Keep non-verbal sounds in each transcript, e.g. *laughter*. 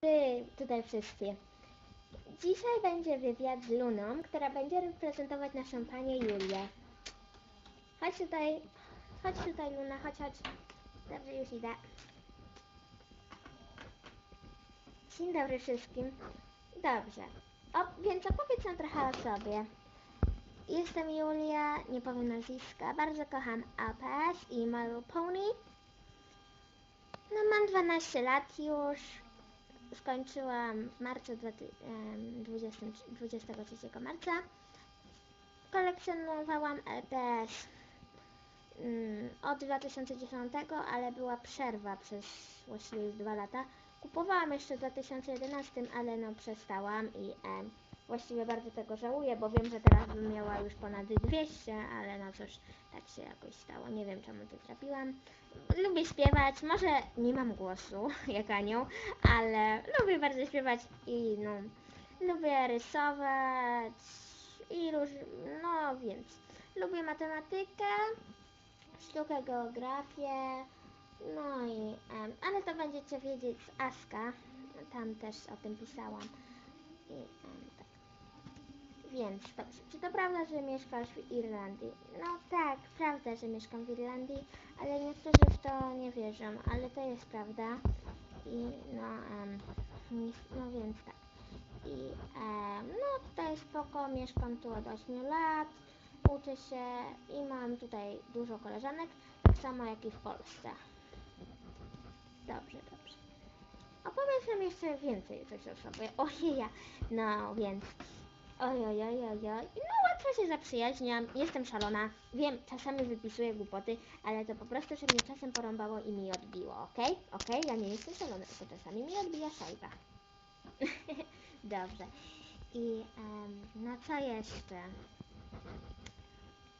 Ty, tutaj wszyscy. Dzisiaj będzie wywiad z Luną, która będzie reprezentować naszą panią Julię. Chodź tutaj, chodź tutaj Luna, chodź, chodź. Dobrze, już idę. Dzień dobry wszystkim. Dobrze. O, więc opowiedz nam trochę o sobie. Jestem Julia, nie powiem nazwiska. Bardzo kocham APS i My Pony. No mam 12 lat już. Skończyłam w marcu 20, em, 20, 23 marca. Kolekcjonowałam LPS mm, od 2010, ale była przerwa przez właściwie już dwa lata. Kupowałam jeszcze w 2011, ale no przestałam i właściwie bardzo tego żałuję, bo wiem, że teraz bym miała już ponad 200, ale no cóż, tak się jakoś stało. Nie wiem czemu to zrobiłam. Lubię śpiewać, może nie mam głosu *laughs* jak anioł, ale lubię bardzo śpiewać i no, lubię rysować i róż, no więc lubię matematykę, sztukę, geografię, no i, em, ale to będziecie wiedzieć z Aska, tam też o tym pisałam i tak. Więc dobrze, czy to prawda, że mieszkasz w Irlandii? No tak, prawda, że mieszkam w Irlandii, ale niektórzy w to nie wierzą, ale to jest prawda. I no, nie- no więc tak. I em, no tutaj spoko, mieszkam tu od 8 lat, uczę się i mam tutaj dużo koleżanek, tak samo jak i w Polsce. Dobrze, dobrze. Opowiedz nam jeszcze więcej coś o sobie. *laughs* Ojeja, no więc Oj, oj, oj, oj, oj. No łatwo się zaprzyjaźniam, jestem szalona. Wiem, czasami wypisuję głupoty, ale to po prostu, że mnie czasem porąbało i mi odbiło, okej? Okej, ja nie jestem szalona, tylko czasami mi odbija szajba. *laughs* Dobrze. I em, no co jeszcze?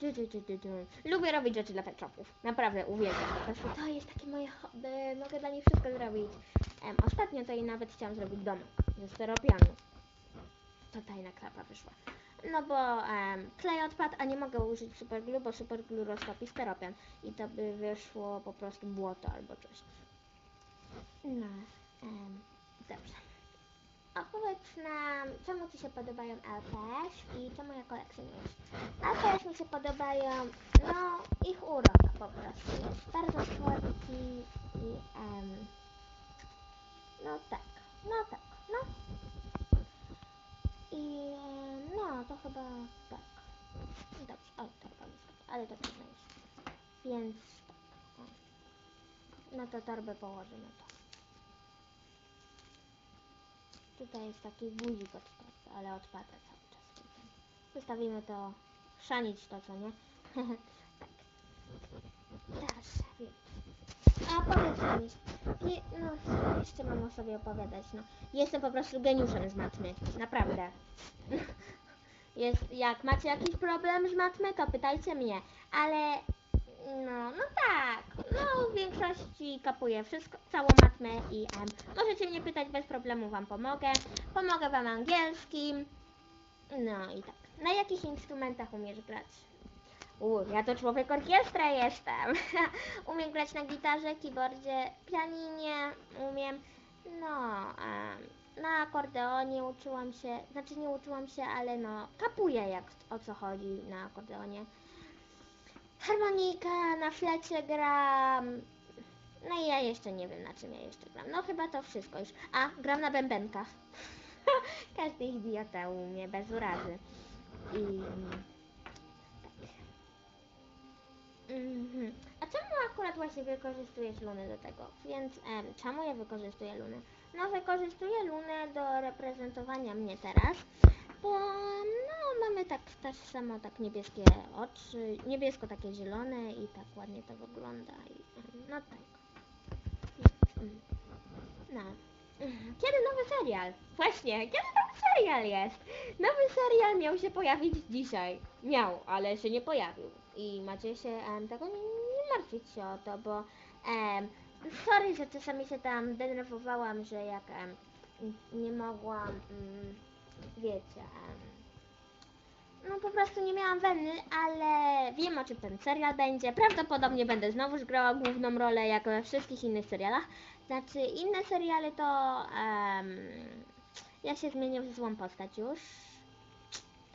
Du, du, du, du, du. Lubię robić rzeczy dla pet shopów. Naprawdę uwielbiam po prostu. To jest takie moje hobby. Mogę dla nich wszystko zrobić. Em, ostatnio to i nawet chciałam zrobić domek ze steropianu to tajna klapa wyszła. No bo em, klej odpadł, a nie mogę użyć superglue, bo superglue roztopi steropian i to by wyszło po prostu błoto albo coś. No, em, dobrze. Opowiedz nam, czemu Ci się podobają LPS i czemu je kolekcjonujesz? LPS mi się podobają, no, ich urok po prostu jest bardzo słodki i em, no tak, no tak, no. I e, no, to chyba tak. Dobrze, o, ale to jest. Więc. O. No to torbę położymy to. Tutaj jest taki guzik od torby, ale odpada cały czas. Zostawimy to, szanić to, co nie? *laughs* tak. Więc. A powiedz mi, no, jeszcze mam o sobie opowiadać, no. Jestem po prostu geniuszem z matmy, naprawdę. *laughs* Jest, jak macie jakiś problem z matmy, to pytajcie mnie, ale no, no tak, no w większości kapuję wszystko, całą matmę i em, możecie mnie pytać, bez problemu wam pomogę. Pomogę wam angielskim, no i tak. Na jakich instrumentach umiesz grać? U, ja to człowiek orkiestra jestem. *laughs* umiem grać na gitarze, keyboardzie, pianinie, umiem, no, em, na akordeonie uczyłam się, znaczy nie uczyłam się, ale no, kapuję jak o co chodzi na akordeonie. Harmonika, na flecie gram, no i ja jeszcze nie wiem na czym ja jeszcze gram. No chyba to wszystko już. A, gram na bębenkach. *laughs* Każdy idiota umie, bez urazy. I... Mhm. Czemu akurat właśnie wykorzystujesz Lunę do tego? Więc em, czemu ja wykorzystuję Lunę? No wykorzystuję Lunę do reprezentowania mnie teraz, bo no mamy tak też samo tak niebieskie oczy, niebiesko takie zielone i tak ładnie to wygląda i no tak. No. Kiedy nowy serial? Właśnie, kiedy nowy serial jest? Nowy serial miał się pojawić dzisiaj. Miał, ale się nie pojawił. I macie się em, tego nie martwić się o to, bo em, sorry, że czasami się tam denerwowałam, że jak em, nie mogłam, mm, wiecie, em, no po prostu nie miałam weny, ale wiem o czym ten serial będzie. Prawdopodobnie będę znowuż grała główną rolę, jak we wszystkich innych serialach. Znaczy, inne seriale to... em, ja się zmienię w złą postać już.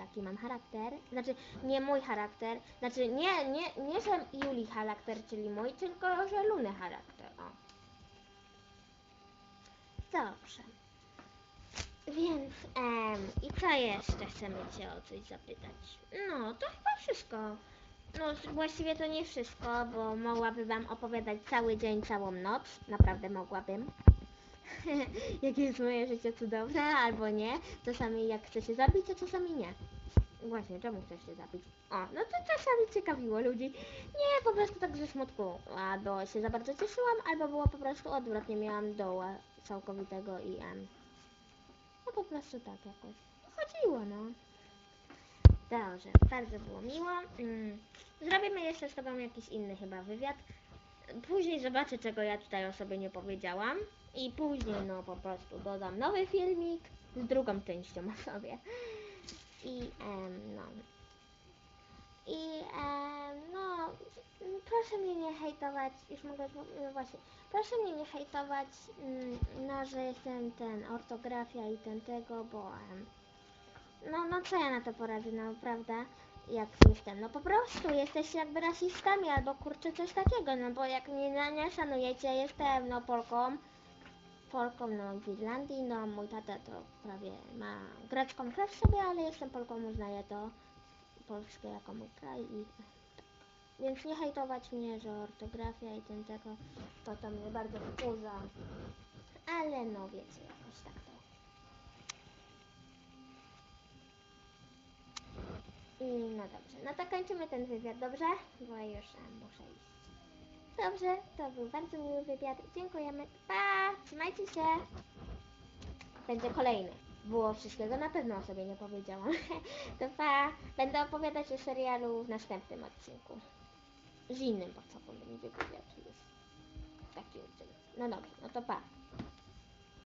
Taki mam charakter. Znaczy, nie mój charakter. Znaczy, nie, nie, nie, że Juli charakter, czyli mój, tylko że Luny charakter. O. Dobrze. Więc, em, i co jeszcze chcemy Cię o coś zapytać? No, to chyba wszystko. No, właściwie to nie wszystko, bo mogłabym Wam opowiadać cały dzień, całą noc. Naprawdę mogłabym. *laughs* Jakie jest moje życie cudowne, albo nie. Czasami jak chcę się zabić, to czasami nie. Właśnie, czemu chcesz się zabić? O, no to czasami ciekawiło ludzi. Nie, po prostu tak ze smutku. Albo się za bardzo cieszyłam, albo było po prostu odwrotnie. Miałam doła całkowitego i em, no po prostu tak jakoś. Chodziło, no. Dobrze, bardzo było miło. Mm, Zrobimy jeszcze z Tobą jakiś inny chyba wywiad. Później zobaczę, czego ja tutaj o sobie nie powiedziałam. I później, no po prostu dodam nowy filmik z drugą częścią o sobie. I, em, no. I, em, no, proszę mnie nie hejtować, już mogę, no właśnie, proszę mnie nie hejtować, no, że jestem ten, ortografia i ten tego, bo, em, no, no co ja na to poradzę, no prawda? Jak jestem, no po prostu jesteście jakby rasistami albo kurczę coś takiego, no bo jak mnie na- nie szanujecie, jestem no Polką, Polką no w Irlandii, no mój tata to prawie ma grecką krew w sobie, ale jestem Polką, uznaję to Polskę jako mój kraj i. Więc nie hejtować mnie, że ortografia i ten tego, to to mnie bardzo wkurza, ale no wiecie, jakoś tak to. No dobrze, no to kończymy ten wywiad, dobrze? Bo już em, muszę iść. Dobrze, to był bardzo miły wywiad. Dziękujemy. Pa! Trzymajcie się. Będzie kolejny. Było wszystkiego, na pewno o sobie nie powiedziałam. *laughs* to pa! Będę opowiadać o serialu w następnym odcinku. Z innym, mi wywiad już taki. No dobrze, no to pa.